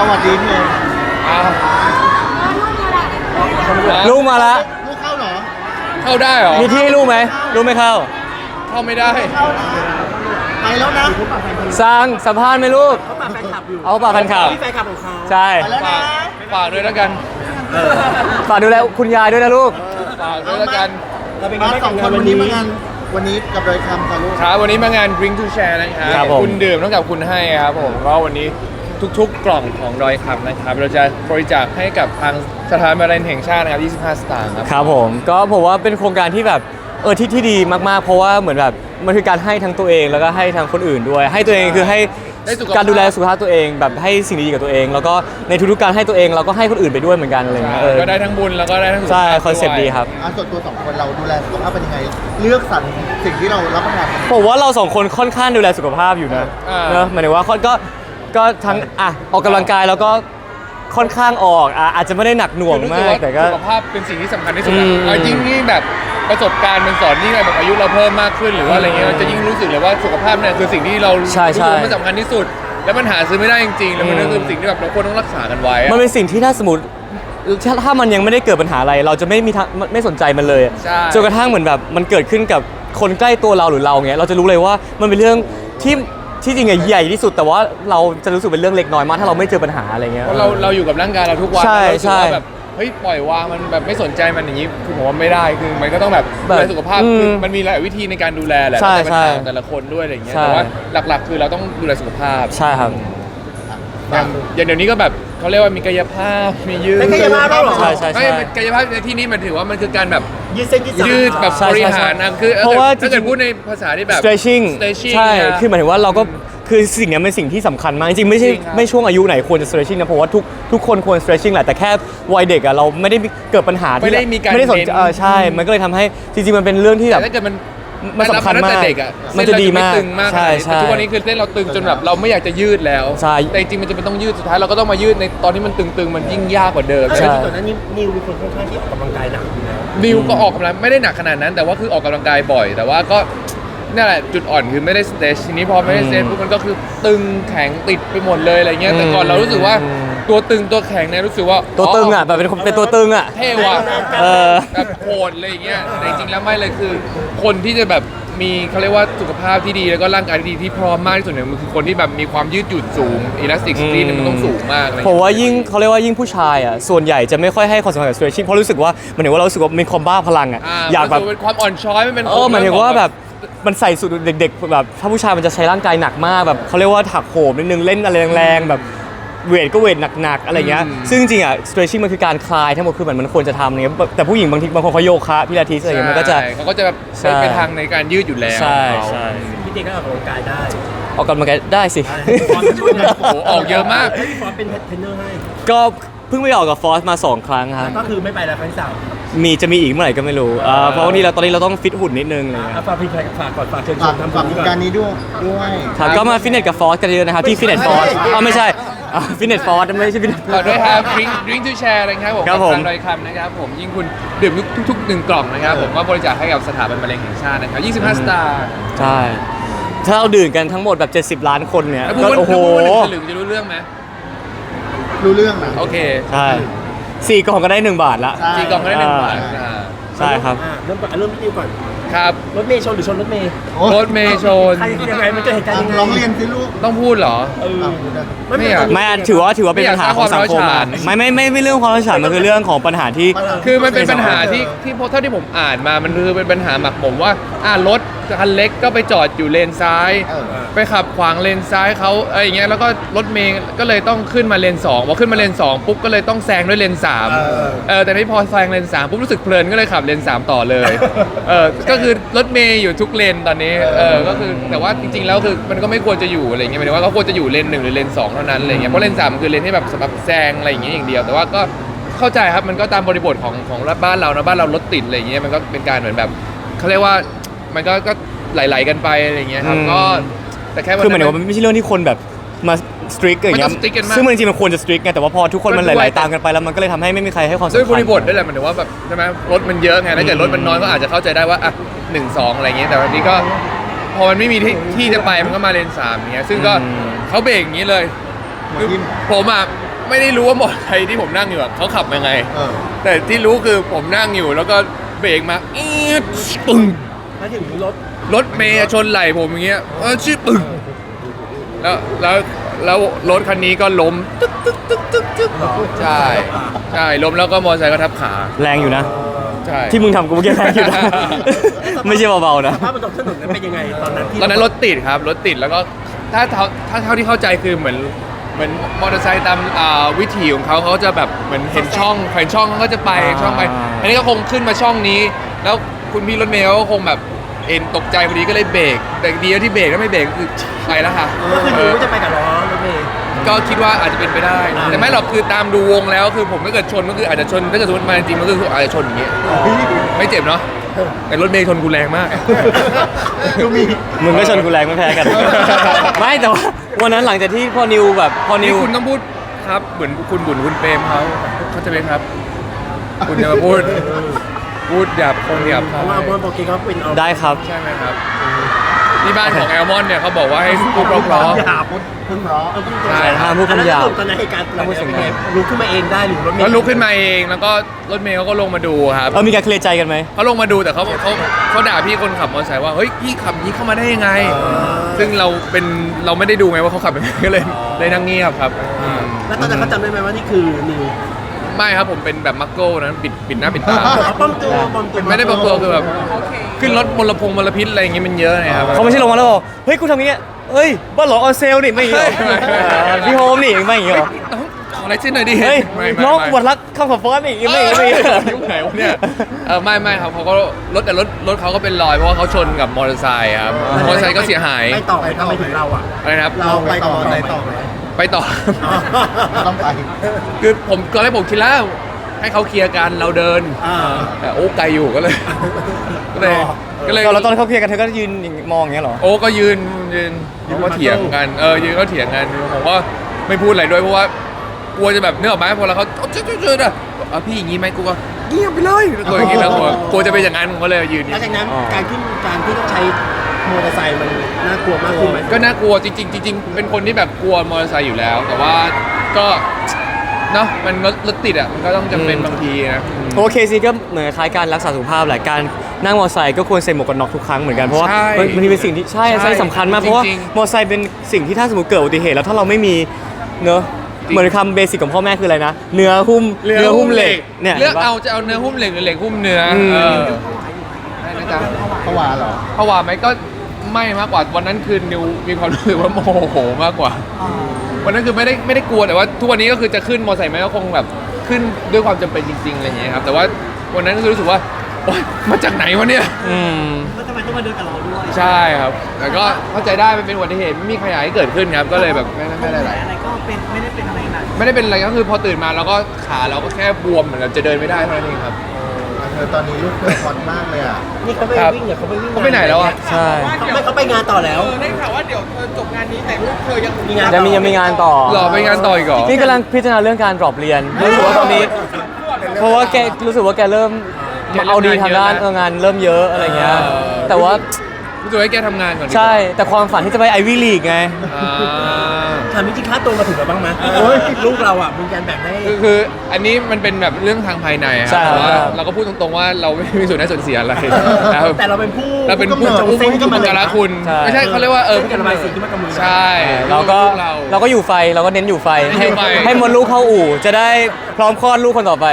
สวัสดีพี่เออ้าวลูกมาละ ลูกเข้าเหรอเข้าได้เหรอมีที่ให้ลูกไหมลูกไม่เข้า เข้าไม่ได้เข้านะไปแล้วนะสร้างสัมภาษณ์ไหมลูก เขาปากแฟนคลับอยู่เอาปากแฟนข่าวพี่แฟนคลับของเขาใช่ ไปแล้วนะฝากฝากด้วยแล้วกันฝากดูแลคุณยายด้วยนะลูก ฝากด้วยแล้วกันเราเป็นไงมาบ้างสกัอบงงาคนนวัวันนนี้นี้มางานวันนี้กับรอยคำค่ะลูก ครับวันนี้มางาน Drink to Share นะครับครับผม คุณดื่มต้องกับคุณให้ครับผมก็วันนี้ ทุกๆ กล่องของดอยคำนะครับ เราจะบริจาคให้กับทางสถานบริการแห่งชาตินะครับ25 สตางค์ครับ ครับผมก็ผมว่าเป็นโครงการที่แบบเออที่ที่ดีมากๆ เพราะว่าเหมือนแบบมันคือการให้ทั้งตัวเองแล้วก็ให้ทั้งคนอื่นด้วย ให้ตัวเองคือให้ได้สุขภาพการดูแลสุขภาพตัวเอง แบบให้สิ่งดีๆกับตัวเอง แล้วก็ในทุกๆการให้ตัวเองเราก็ให้คนอื่นไปด้วยเหมือนกันอะไรอย่างเงี้ยเออก็ได้ทั้งบุญแล้วก็ได้ทั้งสุขใช่ภาพคอนเซ็ปต์วยดีครับ อะส่วนตัวสองคนเราดูแลสุขภาพเป็นยังไง เลือกสรรสิ่งที่เรารับประทาน ผมว่าเราสองคนค่อนข้างดูแลสุขภาพอยู่นะอ่า เนอะหมายถึงว่าค่อนก็ ก็ทั้งอะออกกำลังกายแล้วก็ค่อนข้างออกอะอาจจะไม่ได้หนักหน่วงคือรู้สึมากว่าแต่ก็สุขภาพเป็นสิ่งที่สำคัญที่สุดอะอืมเอาจริงนี่แบบประสบการณ์มันสอนนี่แบบอายุเราเพิ่มมากขึ้นหรือว่าอะไรเงี้ยเราจะยิ่งรู้สึกเลยว่าสุขภาพเนี่ยคือสิ่งที่เราใช่รู้สึใช่กว่ามันสำคัญที่สุด แล้วมันหาซื้อไม่ได้จริงๆแล้วมันก็อืมคือสิ่งที่แบบเราควรต้องรักษากันไว้อะมันเป็นสิ่งที่ถ้าสมมติถ้าถ้ามันยังไม่ได้เกิดปัญหาอะไร เราจะไม่มีทางไม่ไม่สนใจมันเลยใช่จนกระทั่งเหมือนแบบมันเกิดขึ้นกับคนใกล้ตัวเราหรือเราเงี้ยเราจะรู้เลยว่ามันเป็นเรื่องที่ ที่จริงอะใหญ่ที่สุดแต่ว่าเราจะรู้สึกเป็นเรื่องเล็กน้อยมากถ้าเราไม่เจอปัญหาอะไรเงี้ย เพราะเราเราอยู่กับร่างกายเราทุกวันใช่เรารู้สึกใช่ว่าแบบเฮ้ยปล่อยวางมันแบบไม่สนใจมันอย่างนี้คือผมว่าไม่ได้คือมันก็ต้องแบบแบบดูแลสุขภาพอืมคือมันมีหลายวิธีในการดูแลแหละใช่แล้วแต่ปัญหาใช่ของแต่ละคนด้วยอะไรอย่างเงี้ยใช่ แต่ว่าหลักๆ คือเราต้องดูแลสุขภาพ ใช่ครับ อย่างอย่างเดี๋ยวนี้ก็แบบเขาเรียกว่ามีกายภาพมียืดเป็นกายภาพแล้วเหรอ ใช่ใช่ไม่มันกายภาพในที่นี้มันถือว่ามันคือการแบบยืดเส้นยืดสายยืดแบบใช่บใช่ริหารนะคือเพราะว่าถ้าเกิดจริงๆ พูดในภาษาที่แบบ stretching stretching ใช่ นะ คือหมายถึงว่าเราก็ คือสิ่งเนี้ยเป็นสิ่งที่สำคัญมาก จริงๆ ไม่ใช่จริงครับไม่ช่วงอายุไหนควรจะ stretching นะ เพราะว่าทุกทุกคนควร stretching แหละ แต่แค่วัยเด็กอะเราไม่ได้เกิดปัญหาที่ไม่ได้มีการไม่ได้สนเน้นใจเออใช่ มันก็เลยทำให้ จริงๆ มันเป็นเรื่องที่แบแต่บ ถ้าเกิดมัน มันสำคัญตั้งมาแต่กเด็กอะมันจะดีมากเส้นเราจะไตึงมากใช่ขนาดนี้ใช่ แต่ทุกวันนี้คือเส้นเราตึงจนแบบเราไม่อยากจะยืดแล้ว ใช่ แต่จริงๆมันจะเป็นต้องยืดสุดท้ายเราก็ต้องมายืดในตอนที่มันตึงๆมันยิ่งยากกว่าเดิมใช่ใช่ที่ก่อนหน้านี้นิวเป็นคนค่อนข้างที่ออกกำลังกายหนักอยู่แล้วนิวก็ออกกำลังไม่ได้หนักขนาดนั้น แต่ว่าคือออกกำลังกายบ่อย แต่ว่าก็นั่นแหละจุดอ่อนคือไม่ได้สเตชทีนี้พอไม่ได้สเตชปุ๊บมันก็คือตึงแข็งติดไปหมดเลยอะไรเงี้ยแต่ก่อนเรารู้สึกว่า อืม ตัวตึงตัวแข็งเนี่ยรู้สึกว่าตัวตึงอะแบบเป็นคนเป็นตัวตึงอะเท่ว่ะเออ แบบโหดอะไรอย่างเงี้ยแต่จริงๆแล้วไม่เลยคือ คนที่จะแบบมีเขาเรียกว่าสุขภาพที่ดีแล้วก็ร่างกายที่ดีที่พร้อมมากที่สุดเนี่ยมันคือคนที่แบบมีความยืดหยุ่นสูงอิลาสติกซิตี้เนี่ยมันต้องสูงมากอะไรผมเงี้ย ว่ายิ่งเขาเรียกว่ายิ่งผู้ชายอะส่วนใหญ่จะไม่ค่อยให้ความสำคัญกับ stretching เพราะรู้สึกว่ามันเห็นว่าเรารู้สึกว่ามีความบ้าพลังอะอ่าอยากแบบมันเป็นความอ่อนช้อยมันเป็นเออหมายถึงว่าแบบมันใส่สุดเด็ก ๆ แบบถ้าผู้ชายมันจะใช้ร่างกายหนักมากแบบเขาเรียกว่าถักโหมนิดนึงเล่นอะไรแรงๆแบบ เวทก็เวทหนักๆอะไรเงี้ย ซึ่งจริงๆอะ stretching มันคือการคลายทั้งหมดคือเหมือนมันควรจะทำอะไรเงี้ย แต่ผู้หญิงบางทีบางคนเขาโยคะพิลาทิสอะไรเงี้ยมันก็จะ ใช่เขาก็จะแบบใช่ ไปทางในการยืดอยู่แล้วใช่ของเขาใช่พี่เจก็ออกกำลังกายได้ออกกำลังกายได้สิ ฟอนต์ช่วยนะโอ้โหออกเยอะมาก ให้พี่ฟอนต์เป็นเทรนเนอร์ให้ก็เพิ่งไปออกกับฟอสมา 2 ครั้งครับ ก็คือไม่ไปแล้วครั้งที่สามมีจะมีอีกเมื่อไหร่ก็ไม่รู้อ่าเพราะวันนี้เราตอนนี้เราต้องฟิตหุ่นนิดนึงอะไรเลยอะฝากพี่แฟนฝากก่อนฝากเชิญชฝากมทำฝากโครงการนี้ด้วยด้วย ครับก็มาฟิตเนสกับฟอสกันเยอะนะครับที่ฟิตเนสฟอสอ๋อไม่ใช่ ฟิตเนสฟอสไม่ใช่ฟิตเนส ต่อด้วยครับ drink drink to share นะครับผมครับผม กัทางดอยคำนะครับผมยิ่งคุณดื่มทุกๆหนึ่งกล่องนะครับผมก็บริจาคให้กับสถาบันมะเร็งแห่งชาตินะครับ25สตาร์ใช่ ถ้าเราดื่มกันทั้งหมดแบบ 70 ล้านคนเนี่ยแล้วพูก็ดว่าโอ้โห พูดว่าหนึ่งสลึงจะรู้เรื่องไหมรู้เรื่องนะ โอเคใช่สี่กล่องก็ได้ 1 บาทละ ใช่ จีกล่องก็ได้หนึ่งบาทอ่าอ่าใช่ครับ อะเริ่มก่อนอะเริ่มที่นิวก่อน ครับรถเมย์ชนหรือชนรถเมย์โอ้รถเมย์ชน ใครยังไงมันเกิดเหตุการณ์ยังไงลองเรียนสิลูกต้องพูดเหรอ เอออะพูดได้ไม่ไม่ไม่อยากไม่ถือว่าถือว่าเป็นปัญหาของสังคมไม่อยากสร้างความร้าวฉาอะนไม่ไม่ไม่ไม่เรื่องความร้าวฉานมันคือเรื่องของปัญหาที่ คือมันเป็นปัญหาที่ที่พอเท่าที่ผมอ่านมามันคือเป็นปัญหาหมักหมมว่าอ่ารถ คันเล็กก็ไปจอดอยู่เลนซ้าย เออ ไปขับขวางเลนซ้ายเขาเอะไรอย่างเงี้ยแล้วก็รถเมย์ก็เลยต้องขึ้นมาเลนสองพอขึ้นมาเลนสองปุ๊บก็เลยต้องแซงด้วยเลนสามเออ เออแต่ไม่พอแซงเลนสามปุ๊บรู้สึกเพลินก็เลยขับเลนสามต่อเลยเออก็คือรถเมย์อยู่ทุกเลนตอนนี้เออก็คือแต่ว่าจริงๆแล้วคือมันก็ไม่ควรจะอยู่อะไรเงี้ยหมายถึงว่าเขาควรจะอยู่เลนหนึ่งหรือเลนสองเท่านั้นอะไรเงี้ยเพราะเลนสามมันคือเลนที่แบบสำหรับแซงอะไรอย่างเงี้ยอย่างเดียว แต่ว่าก็เข้าใจครับมันก็ตามบริบทของของบ้านเรานะบ้านเรารถติดอะไรเงี้ยมันก็เป็นการเหมือนแบบ เขาเรียกว่า มันก็ก็ไหลๆกันไปอะไรเงี้ยครับอืม ก็แต่แค่วัน คือหมายถึงนั้นว่ามันไม่ใช่เรื่องที่คนแบบมาสตริกอย่างเงี้ไม่ยต้อง strict กันมากซึ่งมันจริงๆมันควรจะสตริกไงแต่ว่าพอทุกคนมันก็หด้วย ลายๆตามกันไปแล้วมันก็เลยทำให้ไม่มีใครให้ความสำคัญ ด้วยบริบทด้วยแหละหมายถึงว่าแบบใช่ไหมรถมันเยอะไงถ้าเกิดรถมันน้อยก็อาจจะเข้าใจได้ว่าอะหนึ่งสองอะไรเงี้ยแต่วันนี้ก็พอมันไม่มีที่ที่จะไปมันก็มาเลนสามเงี้ยซึ่งก็อืม เขาเบรกอย่างนี้เลยคือผมอะไม่ได้รู้ว่ามอเตอร์ไซค์ที่ผมนั่งอยู่อะเขาขับยังไง เออแต่ที่รู้คือผมนั่งอยู่แล้วก็เบรกมาอีดปึ้ง มาถึงรถรถเมย์ชนไหล่ผมอย่างเงี้ยเออชื่อปึ้งแล้วแล้วแล้วรถคันนี้ก็ล้มตึ๊กตึ๊กตึ๊กตึ๊กตึ๊กใช่ใช่ล้มแล้วก็มอเตอร์ไซค์ก็ทับขาแรงอยู่นะ ใช่ที่มึงทำกูเมื่อกี้แรงอยู่นะ ไม่ใช่เบาๆนะสภาพบนท้องถนนนั้นเป็นยังไงตอนนั้นที่ตอนนั้นรถติดครับรถติดแล้วก็ถ้าเท่าถ้าเท่าที่เข้าใจคือเหมือนเหมือนมอเตอร์ไซค์ตามอ่าวิถีของเขาเขาจะแบบเหมือนเห็นช่องเห็นช่องเขาก็จะไปอ่าช่องไป อันนี้ก็คงขึ้นมาช่องนี้ แล้ว คุณพี่รถเมล์เขาก็คงแบบเอ็นตกใจพอดีก็เลยเบรกแต่ดีแล้วที่เบรกถ้าไม่เบรกก็คือไปแล้วค่ะก็คือเอรู้อว่าจะไปกับล้อรถเมย์ ก็คิดว่าอาจจะเป็นไปได้อ่าแต่ไม่หรอกคือตามดูวงแล้วคือผมถ้าเกิดชนก็คืออาจจะชนถ้าเกิดสมมติมาจริงๆมันก็คืออาจจะชนอย่างเงี้ยไม่เจ็บเนาะแต่รถเมล์ชนกูแรงมาก ดูมี มึงก็ชนกูแรงไม่แพ้กัน ไม่แต่ว่าวันนั้นหลังจากที่พอนิวแบบพอนินี่ว คุณต้องพูดครับเหมือนคุณบุญคุณเปรมเขาเขาใจะไหมครับ คุณจะมาพูด พูดหยาบคงหยาบเพคายราะว่าบอลบอกกี้เขาเป็นเอาได้ครับ ใช่ไหมครับที่บ้านของแอลมอนเนี่ยเขาบอกว่าให้พูดเพราะหยาบพูดพึ่งเพราะเออพูดใช่ห้ามพูดคำหยาบตอนนั้นเหตุการณ์เราเป็นไงลุกขึ้นมาเองได้หรือรถเมๆย์แล้วลุกขึ้นมาเองแล้วก็รถเมย์เขาก็ลงมาดูครับเออมีการเคลียร์ใจกันไหม เขาลงมาดูแต่เขาเขาเขาด่าพี่คนขับมอเตอร์ไซค์ว่าเฮ้ยพี่ขับอย่างนี้เข้ามาได้ยังไง ซึ่งเราเป็นเราไม่ได้ดูไงว่าเขาขับยังไงก็เลยเลยนั่งเงียบครับอืมแล้วตอนนั้นเขาจำได้ไหมว่านี่คือนิว ไม่ครับผมเป็นแบบมักโก้นะปิดปิดหน้าปิดตาเขาป้อมตัวป้อมตัวไม่ได้ปลอมตัวคือแบบขึ้นรถมลพงมลพิษอะไรอย่างงี้มันเยอะนะครับ เขาไม่ใช่ลงมาแล้วบอกเฮ้ยกูทำอย่างเงี้ยเฮ้ยบ้านหรอออนเซลนี่ไม่อย่างงี้เหรอไม่ไม่ เออพี่โฮมนี่ไม่อย่างงี้เหรอน้องขออะไรชิ้นหน่อยดิเฮ้ยไม่ไม่น้องไม่ปวดรักเข้าขับฟอนนี่ไม่อย่างงี้ไม่อย่างงี้ยุ่งไหนวะเนี่ยเออไม่ไม่ครับเขาก็รถแต่รถรถเขาก็เป็นรอยเพราะว่าเขาชนกับมอเตอร์ไซค์ครับมอเตอร์ไซค์ก็เสียหายไม่ต่อไปทำไมถึงเราอะอะไรนะครับ เราไปต่อไหนไปต่ต่ออไหม ไปต่อ ต้องไปคือผมตอนแรกผมคิดแล้ว ให้เขาเคลียร์กันเราเดิน อ่า แต่โอ้ไกลอยู่ก็เลย ก็เลยรอ ก็เลยเราตอนเขาเคลียร์กันเธอก็ยืนมองอย่างเงี้ยเหรอ โอ้ก็ยืนยืนเขาก็เถียงกันเออยืนก็เถียงกันผมก็ไม่พูดอะไรด้วยเพราะว่ากลัวจะแบบเนื้อออกมาพอแล้วเขาเจ๊เจ๊อะอะพี่อย่างงี้ไหมกูก็เงียบไปเลยกลัวอย่างงี้แล้วกลัวกลัวจะเป็นอย่างนั้นผมก็เลยยืนหลังจากนั้นอ๋อการขึ้นการที่ต้องใช้ มอเตอร์ไซค์มันน่ากลัวมากขึ้นไหมก็น่ากลัวจริงๆจริงๆเป็นคนที่แบบกลัวมอเตอร์ไซค์อยู่แล้ว แต่ว่าก็เนาะมันรถรถติดอะมันก็ต้องจำเป็นบางทีนะโอเคซีก็เหมือนคล้ายการรักษาสุขภาพแหละการนั่งมอเตอร์ไซค์ก็ควรใส่หมวกกันน็อกทุกครั้งเหมือนกันเพราะว่าใช่มันมันเป็นสิ่งที่ใช่ใช่ใช่สำคัญมากเพราะว่าจริงๆมอเตอร์ไซค์เป็นสิ่งที่ถ้าสมมติเกิดอุบัติเหตุแล้วถ้าเราไม่มีเนอะจริง เหมือนคำเบสิกของพ่อแม่คืออะไรนะเนื้อหุ้มหุ้มเหล็กเนี่ยเลือกห็นปะ เอาจะเอาเนื้อหุ้มเหล็กหรือเหล็กหุ้มเนื้ออม เออได้นะจ๊ะผวาเหรอเพราะว่าไหมก็ ไม่มากกว่าวันนั้นคือนิวมีความรู้สึกว่าโมโหมากกว่าวันนั้นคือไม่ได้ไม่ได้กลัวแต่ว่าทุกวันนี้ก็คือจะขึ้นมอเตอร์ไซค์ไหมก็คงแบบขึ้นด้วยความจำเป็นจริงๆอะไรอย่างเงี้ยครับแต่ว่าวันนั้นก็คือรู้สึกว่าโอ๊ยมาจากไหนวะเนี่ยอืม แล้วทำไมต้องมาเดินกับเราด้วยใช่ครับแต่ก็เข้าใจได้มันเป็นอุบัติเหตุไม่มีใครอยากให้เกิดขึ้นครับก็เลยแบบไม่ไม่ได้อะไร อะไรก็เป็นไม่ได้เป็นอะไรหนักไม่ได้เป็นอะไรก็คือพอตื่นมาเราก็ขาเราก็แค่บวมเหมือนกับจะเดินไม่ได้เท่านั้นเองครับเธ อตอนนี้ลูกเธอฮอตมากเลยอะนี่เขาไปครับวิ่งเหรอเขาไปวิ่งเขาไปไหนแล้วอะใช่เขาไม่เขาไปงานต่อแล้ว ได้ข่าวว่าเดี๋ยวเธอจบงานนี้แต่ลูกเธอยังมีงานยังมียังมีงานต่อหล่อไปงานต่ออีกเหรอนี่กำลังพิจารณาเรื่องการดรอปเรียนรู้สึกว่าตอนนี้ เพราะว่าแกรู้สึกว่าแกเริ่มแกเริ่มเอาดีทางด้านงานเยอะนะเอองานเริ่มเยอะอะไรเงี้ยเออแต่ว่า รู้สึกว่าให้แกทำงานก่อนดีกว่าใช่แต่ความฝันที่จะไปไอวี่ลีกไง อ่า ถามจริงๆค่าตัวมาถึงแล้วบ้างไหมลูกเราอะมีการแบ่งให้ คือคืออันนี้มันเป็นแบบเรื่องทางภายในอะคใช่รับแต่ว่าครับ เราก็พูดตรงๆว่าเราไม่มีส่วนได้ส่วนเสียอะไรนะครับแต่เราเป็นผู้เราเป็นผู้จงผู้เซ็งผู้ขึ้นมาเลยการละคุณใช่ไม่ใช่เขาเรียกว่าเออเส้นการระบายสีที่มันกำมือใช่เราก็ลูเรา เราก็อยู่ไฟเราก็เน้นอยู่ไฟให้อยู่ไฟ ให้มดลูกเข้าอู่ จะได้พร้อมคลอดลูกคนต่อไป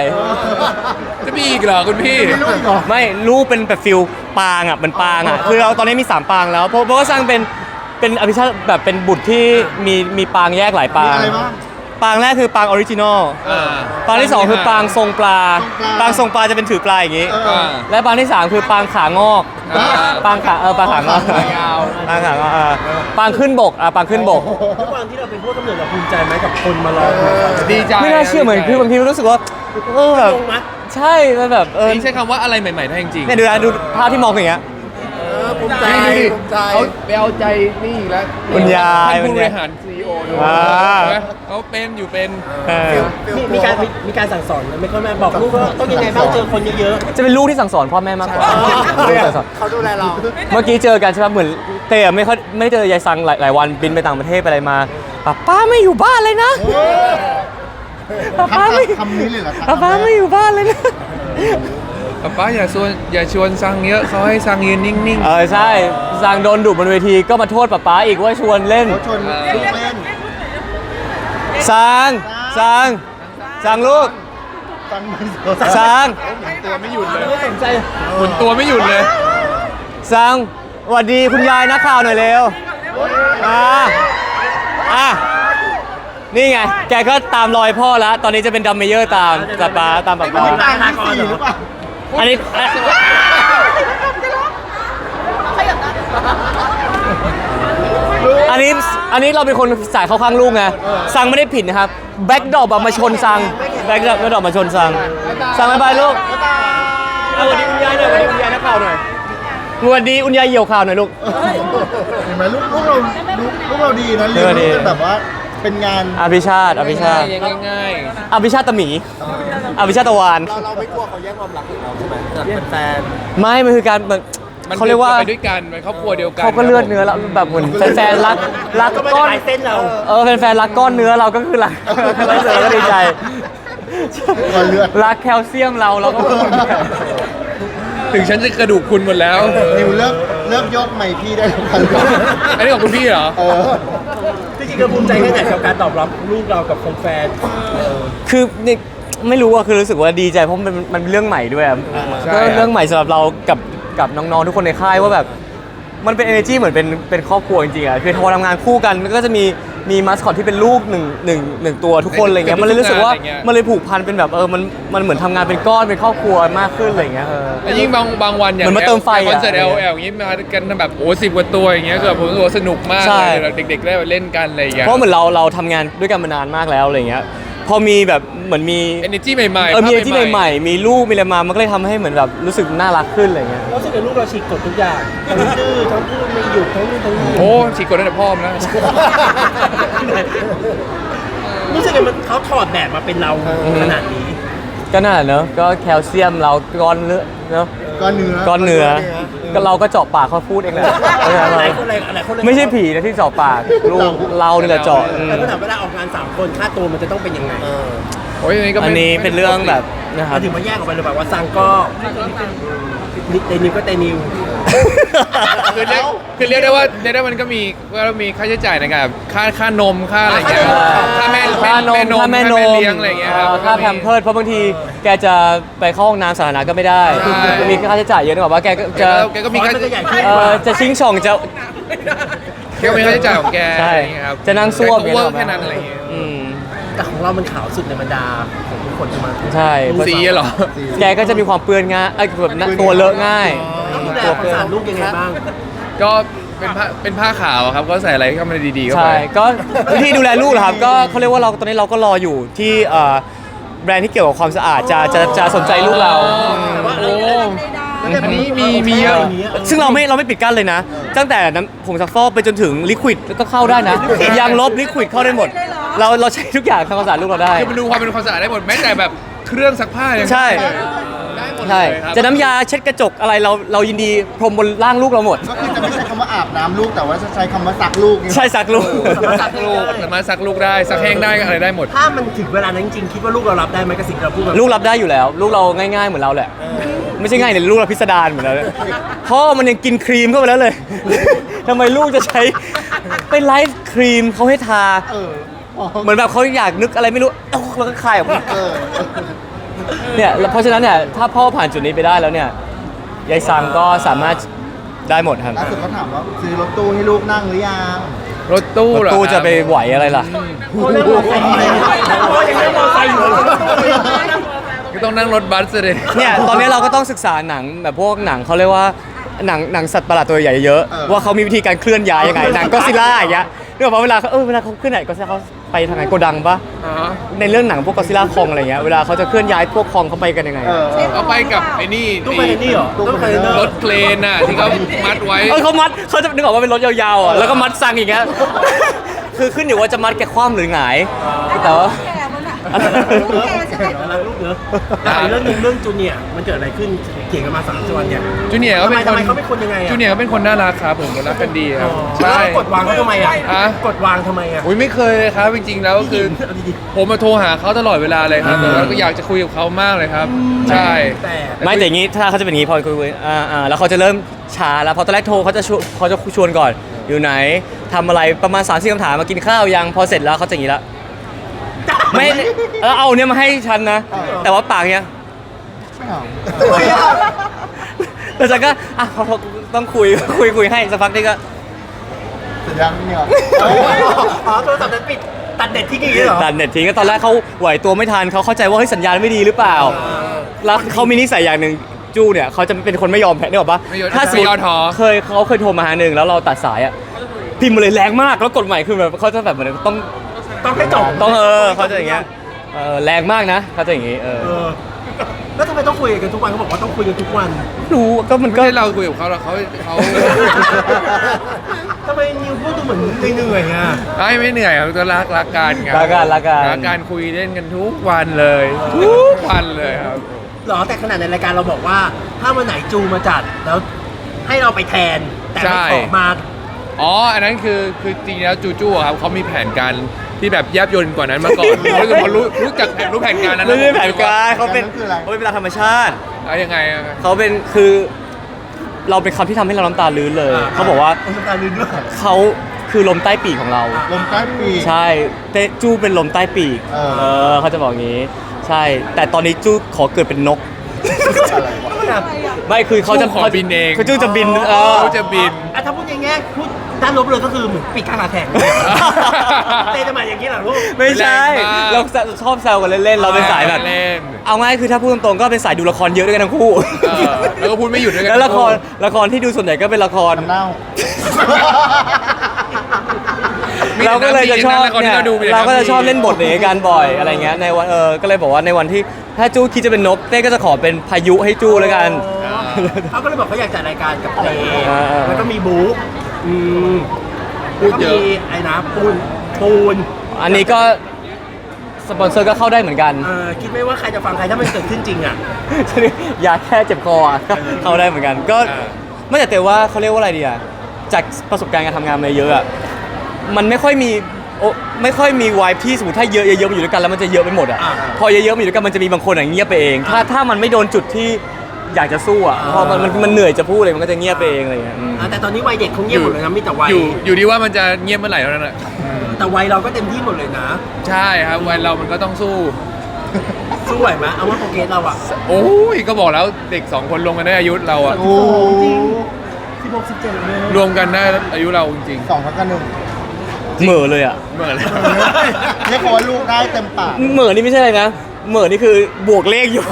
จะ มีอีกเหรอคุณพี่ไม่รู้อีกเหรอ ไม่ลูกเป็นแบบฟิลปางอะเป็นปางอะคือเราตอนนี้มี3ปางแล้วเพราะเพราะว่าสร้างเป็นเป็นอภิชาติแบบเป็นบุตรที่มีมีปางแยกหลายปางมีอะไรบ้าง ปางแรกคือปางออริจินอลอ่าปางที่2คือปางทรงปลาทรงปลา ปางทรงปลาจะเป็นถือปลาอย่างงี้ เอออ่าและปางที่3คือปางขางอก อ่า ปางขาเออปางขางอกปางยาวปางขางอกอ่าปางขึ้นบกอะปางขึ้นบก ด้วยความที่เราเป็นผู้กำเนิดเราภูมิใจไหมกับคนมารอดูเราดีใจไม่น่าเชื่อเหมือนคือบางทีรู้สึกว่าเออแบบ งงไหมใช่มันแบบเออนี่ใช้คำว่าอะไรใหม่ๆได้จริงๆ เนี่ยดูนะดูภาพที่มองอย่างเงี้ย ภูมิใจนี่ดูดิภูมิใจ เขาไปเอาใจนี่อีกแล้วคุณยายท่านคุผู้ณบยาย ริหารซีโอดูอ่าเห็นไหมเขาเป็นอยู่เป็น เออ มีมีการมีมีการสั่งสอนไหมไม่ค่อยแม่บอกลูกว่าต้องยังไงบ้างเจอคนเยอะ จะเป็นลูกที่สั่งสอนพ่อแม่มากกว่าลูกที่สั่งสอน เขาดูแลเรา เมื่อกี้เจอกันใช่ไหมเหมือนเต้อะไม่ค่อยไม่เจอยายซังหลายหลายวันบินไปต่างประเทศไปอะไรมาป้าป้าไม่อยู่บ้านเลยนะป๊าทัป๊าไม่คำนี้เลยเหรอป๊าป๊าไม่อยู่บ้านเลยนะ ป๊าป๊าอย่าชวนอย่าชวนซังเยอะเขาให้ซังยืนนิ่ง เออใช่ซังโดนดุบนเวทีก็มาโทษป๊าป๊าอีกว่าชวนเล่นเขาชวนลูกเล่นซังซังซังลูกฟังมันซังๆตัวไม่หยุดเลยไม่สนใจหมุนตัวไม่หยุดเลยซังสวัสดีคุณยายนักข่าวหน่อยเร็วอ่าอะนี่ไง แกก็ตามรอยพ่อแล้ว ตอนนี้จะเป็นดัมเมเยอร์ตามป๊าป๊าตามป๊าไม่ป๊า ตายที่สี่หรือเปล่า อันนี้อันนี้อันนี้เราเป็นคนสายเข้าข้างลูกไงซังไม่ได้ผิดนะครับแบ็กดรอปมาชนซังแบ็กดรอปดรอปมาชนซังซังบายบายลูกสวัสดีคุณยายหน่อยสวัสดีคุณยายนักข่าวหน่อยสวัสดีคุณยายเหี่ยวข่าวหน่อยลูก เห็นไหมลูกลูกเราลูกลูกเราดีนะเรียนเออดีรู้กันแบบว่า เป็นงานอภิชาติอภิชาติง่ายๆง่ายอภิชาติตะหมีอภิชาติตะวาน เราเราไม่กลัวเขาแย่งความรักของเราใช่ไหมจากแฟนไม่มันคือการแบบๆมันเขาเรียกว่าไปด้วยกันเป็นครอบครัวเดียวกันเขาก็เลือดเนื้อแล้วแบบเหมือนแฟนๆรักรักก็ไม่ก้ได้อนลายเส้นเราเออแฟนๆรักก้อนเนื้อเราก็คือรักรักเสือก็ดีใจก้อนเลือดรักแคลเซียมเราเราก็ภูมิใจถึงฉันจะกระดูกคุณหมดแล้ว นิวเลิกเลิกยกไมค์พี่ได้แล้วกันอันนี้ของคุณพี่เหรอ เออจ ริงๆเราภูมิใจแค่ไหนกับการตอบรับลูกเรากับแฟนคือนี่ไม่รู้อะคือรู้สึกว่าดีใจเพราะมันมันเป็นเรื่องใหม่ด้วยอะใช่ ก็ครับเรื่องใหม่สำหรับเรากับกับน้องๆทุกคนในค่ายว่าแบบ มันเป็น energy เหมือนเป็นเป็นครอบครัวจริงๆอะคือพอทำงานคู่กันก็จะมี มีมัสคอตที่เป็นลูกหนึ่งหนึ่งหนึ่งตัวทุกคนอะไรเงี้ยมันเลยรู้สึกว่ามันเลยผูกพันเป็นแบบเออมันมันเหมือนทำงานเป็นก้อนเป็นครอบครัวมากขึ้นอะไรเงี้ยเออแล้วยิ่งบางบางวันอย่างเหมือนมาเติมไฟอะคอนเสิร์ต L L อย่างงี้มากันแบบโอ้สิบกว่าตัวอย่างเงี้ยคือแบบผมรู้สึกว่าสนุกมากใช่ เลยเด็กๆได้มาเล่นกันอะไรอย่างเงี้ย เพราะเหมือนเราเราทำงานด้วยกันมานานมากแล้วอะไรเงี้ย พอมีแบบเหมือนมีเอเนจีใหม่ๆเออมีอะไรภาพที่ใหม่ๆมีลูกมีอะไรมามันก็เลยทำให้เหมือนแบบรู้สึกน่ารักขึ้นอะไรเงี้ยๆเราสึกกับลูกเราฉีกกฎทุกอย่างทั้งดื้อทั้งพูดไม่หยุดทั้งนู่นทั้งนี่โอ้ฉีกกดตั้งแต่พ่อมแล้ว รู้สึกไงมันเขาถอดแบบมาเป็นเราขนาดนี้ ก็นั่นแหละเนอะก็แคลเซียมเราก้อนเนื้อเนอะ ก้อนเนื้อก้อนเนื้อก็เราก็เจาะปากเขาพูดเองแหละเออหลายคนหลายหลายคนเลยไม่ใช่ผีนะที่เจาะปากลูกเรานี่แหละเจาะอืมแต่ก็ถามเวลาออกงานสามคนค่าตัวมันจะต้องเป็นยังไงเออโอ้ยอันนี้ก็อันไม่นี้เป็นเรื่องแบบนะครัเราบถึงมาแยกออกไปเลยแบบว่าซังก็นิ เตนิวก็เตนิว คือเรียกคือเรียกได้ว่าเรียกได้ว่ามันก็มีว่ามีค่าใช้จ่ายในการแบบค่าค่านมค่าอะไรอย่างเงี้ยค่าแม่ค่านมค่าแม่นมเลี้ยงอะไรอย่างเงี้ยครับเอ่อค่าแพมเพิร์ดเพราะบางทีแกจะไปเข้าห้องน้ำสาธารณะก็ไม่ได้ใช่ มีค่าใช้จ่ายเยอะนึกออกว่าแกก็แกจะก็แกก็มีค่ามันก็ใหญ่ขึ้น เออจะชิงช่องจะแกก็มีค่าใช้จ่ายของแกใช่อะไรอย่างเงี้ยครับจะนั่งซ่วมแกก็เวิร์กแค่นั้นอะไรอย่างเงี้ย อืมแต่ของเรามันขาวสุดในบรรดาของ ทุกคนใช่ไหมใช่สีอะเหรอ แกก็จะมีความเปื้อนง่ายไอ้ยแบบนะตัวเลอะง่ายต้องดูแลความสะอาดลูกยังไงบ้างก็เป็นผ้าเป็นผ้าขาวอะครับ ก็ใส่อะไรเข้ามาดีๆเข้าไปใช่ก็วิธีดูแลลูกเหรอครับก็เขาเรียกว่าเราตอนนี้เราก็รออยู่ที่เอ่อแบรนด์ที่เกี่ยวกับความสะอาดจะจะจะสนใจลูกเรา แต่ว่าโอ้อันนี้มีมีเยอะ ซึ่งเราไม่เราไม่ปิดกั้นเลยนะ ตั้งแต่น้ำผงซักฟอกไปจนถึงลิควิดก็เข้าได้นะยางลบลิควิดเข้าได้หมดเราเราใช้ทุกอย่างทำความสะอาดลูกเราได้ คือมันดูความเป็นความสะอาดได้หมดแม้แต่แบบเครื่องซักผ้ายังใช่ ได้หมดเลยใช่ครับจะน้ำยาเช็ดกระจกอะไรเราเรายินดีพรมบนร่างลูกเราหมด ก็คือจะไม่ใช้คำว่าอาบน้ำลูกแต่ว่าจะใช้คำว่าซักลูกนี่ใช่ซักลูก ซักลูกสามารถซักลูกได้ซักแห้งได้อะไรได้หมด ถ้ามันถึงเวลานั้นจริงๆคิดว่าลูกเรารับได้ไหมกับสิ่งที่เราพูดแบบลูกรับได้อยู่แล้ว ลูกเราง่ายๆเหมือนเราแหละ ไม่ใช่ง่ายเนี่ยลูกเราพิสดารเหมือนเราเลยพ่อมันยังกินครีมเข้าไปแล้วเลย ทำไมลูกจะใช้ไปไลฟ์ครีมเขาให้ทา เอออ๋อ เหมือนแบบเขาอยากนึกอะไรไม่รู้เอ้าแล้วก็คายออกมาเออเนี่ยแล้วเพราะฉะนั้นเนี่ยถ้าพ่อผ่านจุดนี้ไปได้แล้วเนี่ยยายซังก็สามารถได้หมดครับล่าสุดเขาถามว่าซื้อรถตู้ให้ลูกนั่งหรือยังรถตู้เหรอตู้จะไปไหวอะไรล่ะเขาเล่นมอเตอร์ไซค์อยู่เลยเขายังเล่นมอเตอร์ไซค์อยู่เลยก็ต้องนั่งรถบัสเลยเนี่ยตอนนี้เราก็ต้องศึกษาหนังแบบพวกหนังเขาเรียกว่าหนังหนังสัตว์ประหลาดตัวใหญ่เยอะเออว่าเขามีวิธีการเคลื่อนย้ายยังไงหนังก็ซิล่าอย่างเงี้ยเรื่องว่าเวลาเขาเออเวลาเขาเคลื่อนไหนก็ซิล่าเขา ไปทางไหนโกดังปะอ๋อในเรื่องหนังพวกก็ซิล่าคองอะไรเงี้ยเวลาเขาจะเคลื่อนย้ายพวกคองเขาไปกันยังไงเออเออเอาไปกับไอ้นี่ตู้ไปเทนนี่เหรอตู้ไปเทนนี่รถเครนน่ะที่เขามัดไว้ เออเขามัดเขาจะนึกออกว่าเป็นรถยาวๆอะแล้วก็มัดซังอย่างเงี้ย คือขึ้นอยู่ว่าจะมัดแกคว่ำหรือหงายแต่ว่าเลูกเนอะรักลูกเนอะแต่อีกเรื่องหนึงเรื่องจูเนียร์มันเกิดอะไรขึ้นเถียงกันมาสามวันเนี่ย จูเนียร์ก็เป็นคทำนไมเขาเป็นคนยังไงอะ จูเนียร์ก็เป็นคนน่ารักครับผมรักกันดีครับใช่ แล้วกดวางเขาทำไมอะอะกดวางทำไมอะ อุ้ยไม่เคยเลยครับจริงๆแล้วก็คือ เอาดี ผมมาโทรหาเขาตลอดเวลาเลยครับแต่ว่าก็อยากจะคุยกับเขามากเลยครับ ใช่แต่ไม่แต่อย่างนี้ถ้าเขาจะเป็นอย่างนี้พอคุยอ่าอ่าแล้วเขาจะเริ่มช้าแล้วพอตอนแรกโทรเขาจะชวนเขาจะชวนก่อน อยู่ไหนทำอะไรประมาณ3ามสี่คำถามมากินข้าวยังพอเสร็จแล้วเขาจะอย่างนี้ละ ไม่เออเอาเนี่ยมาให้ฉันนะ แต่ว่าปากเนี้ยไม่เอาแล้วฉันก็อะพอพอต้องคุยคุยคุยให้สักพักนี่ก็เสร็จยังเนี่ยอ๋อโทรศัพท์นั้นปิดตัดเด็ดที่กี่เหรอตัดเน็ตทิ้งก็ตอนแรกเขาไหวตัวไม่ทันเขาเข้าใจว่าเฮ้ยสัญญาณไม่ดีหรือเปล่า แล้วเขามีนิสัยอย่างหนึ่งจู้เนี่ยเขาจะเป็นคนไม่ยอมแพ้ได้หรอกปะไม่ยอมถ้าสมมไม่ยอมติท้อ เคยเขาเคยโทรมาหาหนึ่งแล้วเราตัดสายอะพิมพ์มาเลยแรงมากแล้วกดใหม่คือแบบเขาจะแบบเหมือนต้อง ต้องให้จบต้องเออเขาจะอย่างเงี้ยเออแรงมากนะเขาจะอย่างงี้เออเออแล้วทำไมต้องคุยกันทุกวันเขาบอกว่าต้องคุยกันทุกวันรู้ก็มันก็ก็ให้เราคุยกับเขาแล้วเขาเขาทำไมนิวพูดดูเหมือนเหนื่อยๆอะไอ้ไม่เหนื่อยครับก็รักรักกันครับรักกันรักกัน รักกันคุยเล่นกันทุกวันเลยทุกวันเลยครับ หรอแต่ขนาดในรายการเราบอกว่า ถ้าวันไหนจูมาจัดแล้วให้เราไปแทนแต่ไม่ขอมา อ๋อ อันนั้นคือคือจริงๆแล้วจูจูอะครับเขามีแผนการ ที่แบบแยบยนกว่านั้นมาก่อนรู้สึกพอรู้รู้จักแผนรู้แผนการนั้นไม่ใช่แผนการเขาเป็นแผนนั้นคืออะไรเขาเป็นเวลาธรรมชาติอะยังไงอะเขาเป็นคือเราเป็นคำที่ทำให้เราน้ำตาลื้นเลย เขาบอกว่าเอาน้ำตาลืนด้วยเขาคือลมใต้ปีกของเรา ลมใต้ปีก ใช่เตจู้เป็นลมใต้ปีก เออเออเขาจะบอกอย่างนี้ ใช่ แต่ตอนนี้จู้ขอเกิดเป็นนกอะไรวะไม่คือเขาจะจู้ขอบินเอง คือจู้จะบิน เออเขาจะบินอะถ้าพูดอย่างเงี้ยพูด ด้านลบเลยก็คือเหมือนปิดการหาแข่งเต้จะมาอย่างนี้เหรอลูก ไม่ใช่ แรงมาก เราชอบแซวกันเล่นๆ เราเป็นสายแบบ เล่นเอาง่ายคือถ้าพูดตรงๆ ก็เป็นสายดูละครเยอะด้วยกันทั้งคู่ เออแล้วก็พูดไม่หยุดด้วยกันแล้วละครละครที่ดูส่วนใหญ่ก็เป็นละครน้ำเน่า มีเราแต่ก็เลยจะชอบละครเนี่ที่ยเราดูมีแต่เราก็จะน้ำชอบเล่นบทนี้กันบ่อยอะไรเงี้ยในวันเออก็เลยบอกว่าในวันที่ถ้าจู้คิดจะเป็นนกเต้ก็จะขอเป็นพายุให้จู้แล้วกัน เขาก็เลยบอกเขาอยากจัดรายการกับเต้อ่าๆแล้วก็มีบุ๊ก อืมพูดเยอะ แล้วก็มีไอ้นะปูนปูนอันนี้ก็สปอนเซอร์ก็เข้าได้เหมือนกัน เออคิดไม่ว่าใครจะฟังใครถ้ามันเกิดขึ้นจริงอะ ยาแค่เจ็บคออะเข้าได้เหมือนกัน ก็อ่า ไม่แต่แต่ว่าเขาเรียกว่าอะไรดีอะจากประสบการณ์การทำงานมาเยอะอะมันไม่ค่อยมีโอไม่ค่อยมีวายที่สมมติถ้าเยอะเยอะๆมาอยู่ด้วยกันแล้วมันจะเยอะไปหมดอะอ่า พอเยอะๆมาอยู่ด้วยกันมันจะมีบางคนอะเงียบไปเอง ถ้าถ้ามันไม่โดนจุดที่ อยากจะสู้อะพอมันมันมันเหนื่อยจะพูดเลยมันก็จะเงียบไปเองอะไรอย่างเงี้ยอืมอะแต่ตอนนี้วัยเด็กเขาเงียบหมดเลยนะมีแต่วัยอยู่อยู่ที่ว่ามันจะเงียบเมื่อไหร่เท่านั้นแหละแต่วัยเราก็เต็มที่หมดเลยนะ ใช่ครับวัยเรามันก็ต้องสู้ สู้ไหวไหมเอาว่าโปรเกรสเราอะโอ้ยก็บอกแล้วเด็กสองคนรวมกันได้อายุเราอะโอ้จริงสิบหกสิบเจ็ดเลยรวมกันได้อายุเราจริงสองพันกันหนึ่งเหม่อเลยอะๆเหมือนแล้ว เรียกว่าลูกได้เต็มปาก เหม่อนี่ไม่ใช่อะไรนะ เหม่อนี่คือบวกเลขอยู่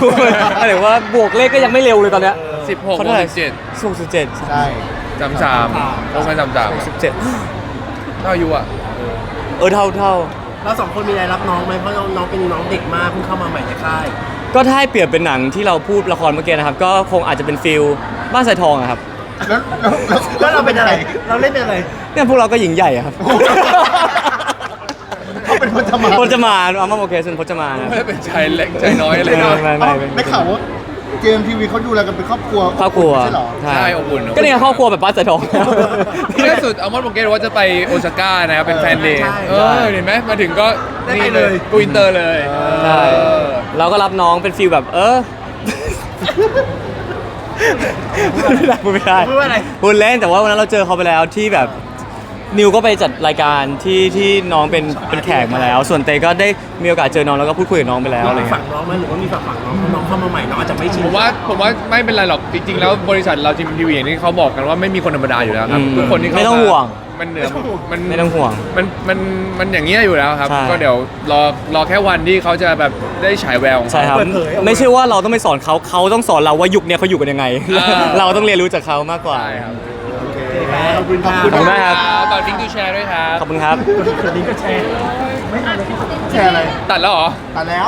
หมายถึงว่าบวกเลขก็ยังไม่เร็วเลยตอนเนี้ยสิบหกเขาเท่าไหร่สิบเจ็ดสิบหกสิบเจ็ดใช่สามสามรวมกันสามสามสิบเจ็ดเท่าอายุอะเออเท่าเท่าเราสองคนมีอะไรรับน้องไหมเพราะน้องน้องเป็นน้องเด็กมากเพิ่งเข้ามาใหม่ในค่าย ก็ถ้าให้เปรียบเป็นหนังที่เราพูดละครเมื่อกี้นะครับ ก็คงอาจจะเป็นฟิลบ้านสายทองอะครับแล้วแล้วแล้วแล้วเราเป็นอะไร เราเล่นเป็นอะไรเนี่ยพวกเราก็หญิงใหญ่อะครับ เขาเป็นคนทำมาพจมานอามาโอเคส่วนพจมานนะไม่ได้เป็นชายเล็กชายน้อยอะไรไม่เนาะไม่ไม่ไม่ได้ข่าวว่าเกมทีวีเขาดูแลกันเป็นครอบครัวครอบครัวใช่เหรอใช่อบอุ่นก็เนี่ยครอบครัวแบบบ้านสายทองล่าสุดอัลมอนด์บอกเกตว่าจะไปโอซาก้านะครับเป็นแฟนเดย์ใช่เออเห็นไหมมาถึงก็ได้ไปนี่เลยกูอินเตอร์เลยใช่เออเราก็รับน้องเป็นฟิลแบบเออพูดไม่ได้พูดว่าอะไรพูดเล่นแต่ว่าวันนั้นเราเจอเขาไปแล้วที่แบบ นิวก็ไปจัดรายการที่ที่น้องเป็นเป็นแขกมาแล้ว ส่วนเตก็ได้มีโอกาสเจอน้องแล้วก็พูดคุยกับน้องไปแล้วอะไรมีเงี้ฝั่ยงน้องไหมหรือว่ามีฝั่งฝั่งน้องเพราะน้องเข้ามาใหม่น้องอาจจะไม่ชินผมว่าผมว่าไม่เป็นไรหรอกจริงๆ แล้วบริษัทเราจิมทีวีอย่างที่เขาบอกกันว่าไม่มีคนธรรมดาอยู่แล้วครับอืมทุกคนที่เข้าไม่ต้องมาห่วง มันเหนือมันไม่ต้องห่วง มันมันมันอย่างนี้ยอยู่แล้วครับ ใช่ ก็เดี๋ยวรอรอแค่วันที่เขาจะแบบได้ฉายแววของใช่เขา ครับเปิดเผยออกมาไม่ใช่ว่าเราต้องไปสอนเขาเขาต้องสอนเราว่ายุคเนี้ยเขาอยู่กันยังไง อ่า เราต้องเรียนรู้จากเขามากกว่า ใช่ครับ โอเคขอบคุณครับขอบคุณมากครับตอนลิงก์ดูแชร์ด้วยครับ ขอบคุณครับเขินนี้ก็แชร์แชร์อะไรตัดแล้วเหรอ ตัดแล้ว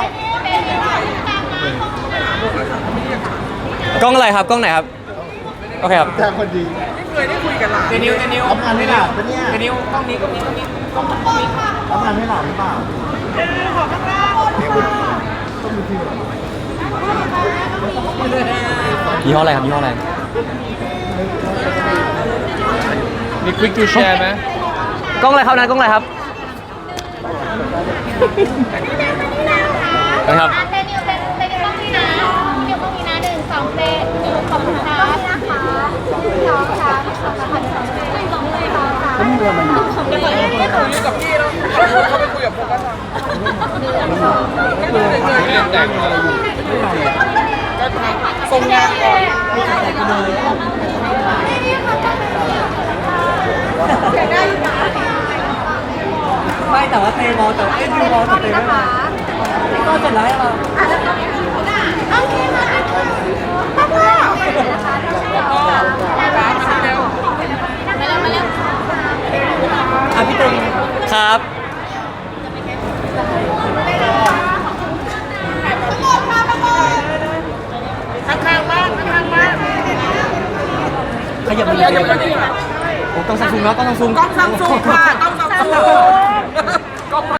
กล้องอะไรครับ กล้องไหนครับ โอเคครับ แชร์คนดีเดนิวเดนิวทำงานให้หลานปะเนี่ยเดนิวกล้องนี้กล้องนี้กล้องนี้ทำงานให้หลานหรือเปล่ายี่ห้ออะไรครับยี่ห้ออะไร มี quick to share ไหมกล้องอะไรครับนะกล้องอะไรครับนะครับอะเต้นอยู่เต้นเต้นอยู่ตรงนี้นะอยู่ตรงนี้นะหนึ่งสองเต้นอยู่ขอบคุณค่ะนะคะหนึ่งสองสามสองสามสองเต้นสองเลยสองสามเดี๋ยวก่อนเดี๋ยวก่อนเดี๋ยวก่อนอยู่กับพี่แล้วเขาไปคุยกับพวกกันเล่นแต่งม งงานก่อนไม่แต่ว่าเตมอแต่เอ็นยูมอแต่เตมไม่ก็จะร้ายเราโอเคมาพ่อพ่อมาเร็วมาเร็วอะพี่เตมครับ ขยับมาเลยขยับมเยโอ้ต้องซูมงแล้วต้องซูมงกล้องซัมค่ะต้องซูมง